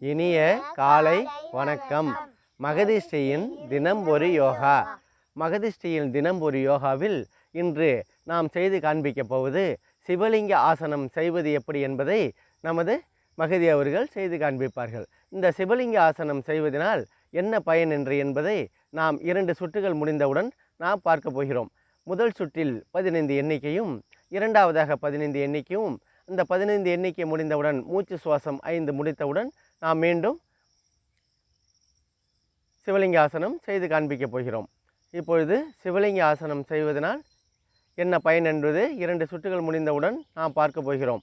இனிய காலை வணக்கம். மகதிஷ்டியின் தினம் ஒரு யோகா. மகதிஷ்டியின் தினம் ஒரு யோகாவில் இன்று நாம் செய்து காண்பிக்கப் போவது சிவலிங்க ஆசனம் செய்வது எப்படி என்பதை நமது மகதி அவர்கள் செய்து காண்பிப்பார்கள். இந்த சிவலிங்க ஆசனம் செய்வதனால் என்ன பயன் என்று என்பதை நாம் இரண்டு சுற்றுகள் முடிந்தவுடன் நாம் பார்க்க போகிறோம். முதல் சுற்றில் பதினைந்து எண்ணிக்கையும் இரண்டாவதாக பதினைந்து எண்ணிக்கையும் இந்த பதினைந்து எண்ணிக்கை முடிந்தவுடன் மூச்சு சுவாசம் ஐந்து முடித்தவுடன் நாம் மீண்டும் சிவலிங்க ஆசனம் செய்து காண்பிக்கப் போகிறோம். இப்பொழுது சிவலிங்க ஆசனம் செய்வதனால் என்ன பயன் என்பது இரண்டு சுற்றுகள் முடிந்தவுடன் நாம் பார்க்க போகிறோம்.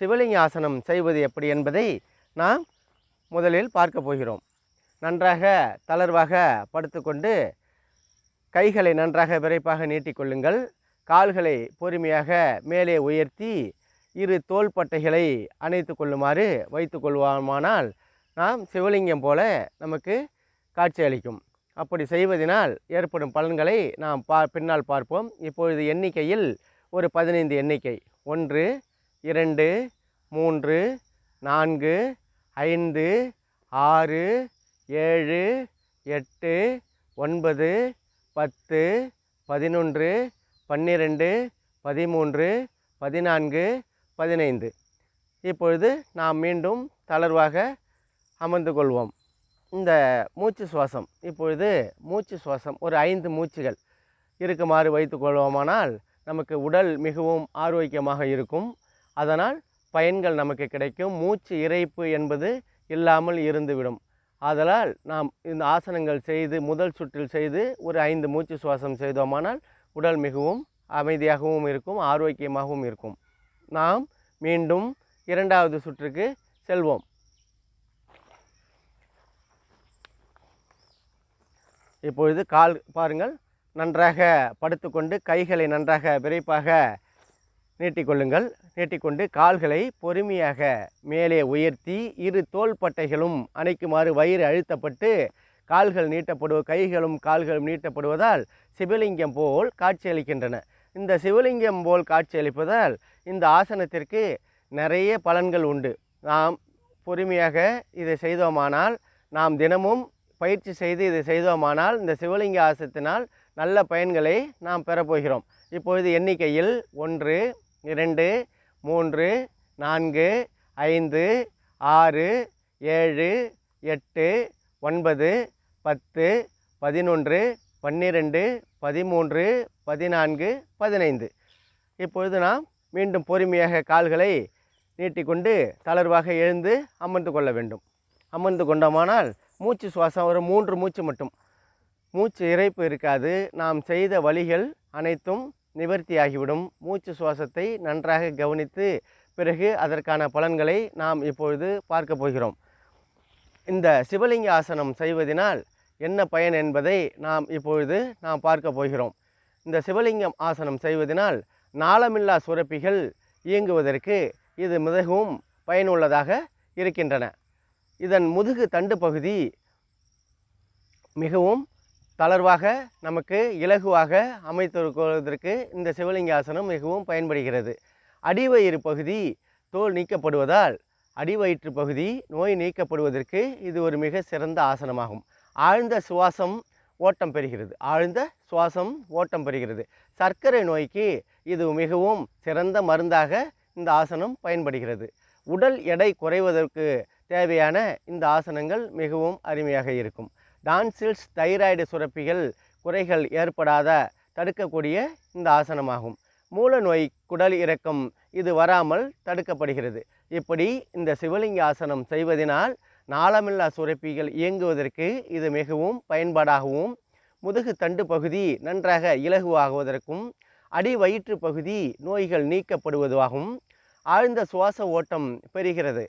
சிவலிங்க ஆசனம் செய்வது எப்படி என்பதை நாம் முதலில் பார்க்க போகிறோம். நன்றாக தளர்வாக படுத்துக்கொண்டு கைகளை நன்றாக விரைப்பாக நீட்டிக்கொள்ளுங்கள் கால்களை பொறுமையாக மேலே உயர்த்தி இரு தோள்பட்டைகளை அணைத்து கொள்ளுமாறு வைத்து கொள்வோமானால் நாம் சிவலிங்கம் போல நமக்கு காட்சியளிக்கும் அப்படி செய்வதனால் ஏற்படும் பலன்களை நாம் பா பின்னால் பார்ப்போம். இப்பொழுது எண்ணிக்கையில் ஒரு பதினைந்து எண்ணிக்கை. ஒன்று இரண்டு மூன்று நான்கு ஐந்து ஆறு ஏழு எட்டு ஒன்பது பத்து பதினொன்று பன்னிரெண்டு பதிமூன்று பதினான்கு பதினைந்து. இப்பொழுது நாம் மீண்டும் தளர்வாக அமர்ந்து கொள்வோம். இந்த மூச்சு சுவாசம் இப்பொழுது மூச்சு சுவாசம் ஒரு ஐந்து மூச்சுகள் இருக்குமாறு வைத்துக்கொள்வோமானால் நமக்கு உடல் மிகவும் ஆரோக்கியமாக இருக்கும். அதனால் பயன்கள் நமக்கு கிடைக்கும். மூச்சு இறைப்பு என்பது இல்லாமல் இருந்துவிடும். ஆதலால் நாம் இந்த ஆசனங்கள் செய்து முதல் சுற்றில் செய்து ஒரு ஐந்து மூச்சு சுவாசம் செய்தோமானால் உடல் மிகவும் அமைதியாகவும் இருக்கும் ஆரோக்கியமாகவும் இருக்கும். நாம் மீண்டும் இரண்டாவது சுற்றுக்கு செல்வோம். இப்பொழுது கால் பாருங்கள். நன்றாக படுத்துக்கொண்டு கைகளை நன்றாக விரைப்பாக நீட்டிக்கொள்ளுங்கள் நீட்டிக்கொண்டு கால்களை பொறுமையாக மேலே உயர்த்தி இரு தோள்பட்டைகளும் அணைக்குமாறு வயிறு அழுத்தப்பட்டு கால்கள் நீட்டப்படுவ கைகளும் கால்களும் நீட்டப்படுவதால் சிவலிங்கம் போல் காட்சியளிக்கின்றன. இந்த சிவலிங்கம் போல் காட்சியளிப்பதால் இந்த ஆசனத்திற்கு நிறைய பலன்கள் உண்டு. நாம் பொறுமையாக இதை செய்தோமானால் நாம் தினமும் பயிற்சி செய்து இதை செய்தோமானால் இந்த சிவலிங்க ஆசனத்தினால் நல்ல பயன்களை நாம் பெறப்போகிறோம் இப்பொழுது எண்ணிக்கையில் ஒன்று இரண்டு மூன்று நான்கு ஐந்து ஆறு ஏழு எட்டு ஒன்பது பத்து பதினொன்று பன்னிரெண்டு பதிமூன்று பதினான்கு பதினைந்து. இப்பொழுது நாம் மீண்டும் பொறுமையாக கால்களை நீட்டிக்கொண்டு தளர்வாக எழுந்து அமர்ந்து கொள்ள வேண்டும். அமர்ந்து கொண்டோமானால் மூச்சு சுவாசம் ஒரு மூன்று மூச்சு மட்டும். மூச்சு இறைப்பு இருக்காது. நாம் செய்த வழிகள் அனைத்தும் நிவர்த்தியாகிவிடும். மூச்சு சுவாசத்தை நன்றாக கவனித்து பிறகு அதற்கான பலன்களை நாம் இப்பொழுது பார்க்க போகிறோம். இந்த சிவலிங்க ஆசனம் செய்வதனால் என்ன பயன் என்பதை நாம் இப்பொழுது நாம் பார்க்க போகிறோம். இந்த சிவலிங்கம் ஆசனம் செய்வதனால் நாளமில்லா சுரப்பிகள் இயங்குவதற்கு இது மிகவும் பயனுள்ளதாக இருக்கின்றன. இதன் முதுகு தண்டு பகுதி மிகவும் தளர்வாக நமக்கு இலகுவாக அமைத்திருக்குவதற்கு இந்த சிவலிங்க ஆசனம் மிகவும் பயன்படுகிறது. அடிவயிறு பகுதி தோல் நீக்கப்படுவதால் அடிவயிற்று பகுதி நோய் நீக்கப்படுவதற்கு இது ஒரு மிக சிறந்த ஆசனமாகும். ஆழ்ந்த சுவாசம் ஓட்டம் பெறுகிறது. ஆழ்ந்த சுவாசம் ஓட்டம் பெறுகிறது. சர்க்கரை நோய்க்கு இது மிகவும் சிறந்த மருந்தாக இந்த ஆசனம் பயன்படுகிறது. உடல் எடை குறைவதற்கு தேவையான இந்த ஆசனங்கள் மிகவும் அருமையாக இருக்கும். டான்சில்ஸ் தைராய்டு சுரப்பிகள் குறைகள் ஏற்படாத தடுக்கக்கூடிய இந்த ஆசனமாகும். மூல நோய் குடல் இறக்கம் இது வராமல் தடுக்கப்படுகிறது. இப்படி இந்த சிவலிங்க ஆசனம் செய்வதனால் நாளமில்லா சுரப்பிகள் இயங்குவதற்கு இது மிகவும் பயன்பாடாகவும் முதுகு தண்டு பகுதி நன்றாக இலகுவாகுவதற்கும் அடி வயிற்று பகுதி நோய்கள் நீக்கப்படுவதாகவும் ஆழ்ந்த சுவாச ஓட்டம் பெறுகிறது.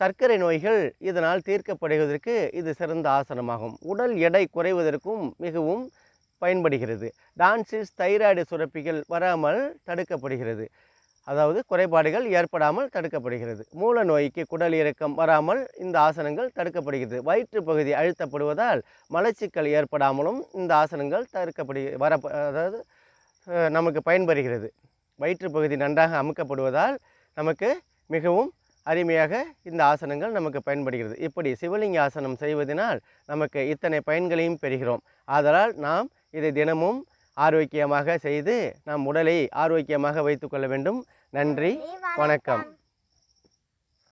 சர்க்கரை நோய்கள் இதனால் தீர்க்கப்படுவதற்கு இது சிறந்த ஆசனமாகும். உடல் எடை குறைவதற்கும் மிகவும் பயன்படுகிறது. டான்சிஸ் தைராய்டு சுரப்பிகள் வராமல் தடுக்கப்படுகிறது. அதாவது குறைபாடுகள் ஏற்படாமல் தடுக்கப்படுகிறது. மூல நோய்க்கு குடல் இறக்கம் வராமல் இந்த ஆசனங்கள் தடுக்கப்படுகிறது. வயிற்று பகுதி அழுத்தப்படுவதால் மலச்சிக்கல் ஏற்படாமலும் இந்த ஆசனங்கள் தடுக்கப்படு வர அதாவது நமக்கு பயன்பெறுகிறது வயிற்று பகுதி நன்றாக அமுக்கப்படுவதால் நமக்கு மிகவும் அருமையாக இந்த ஆசனங்கள் நமக்கு பயன்படுகிறது. இப்படி சிவலிங்க ஆசனம் செய்வதனால் நமக்கு இத்தனை பயன்களையும் பெறுகிறோம். ஆதலால் நாம் இதை தினமும் ஆரோக்கியமாக செய்து நம் உடலை ஆரோக்கியமாக வைத்துக்கொள்ள வேண்டும். நன்றி. வணக்கம்.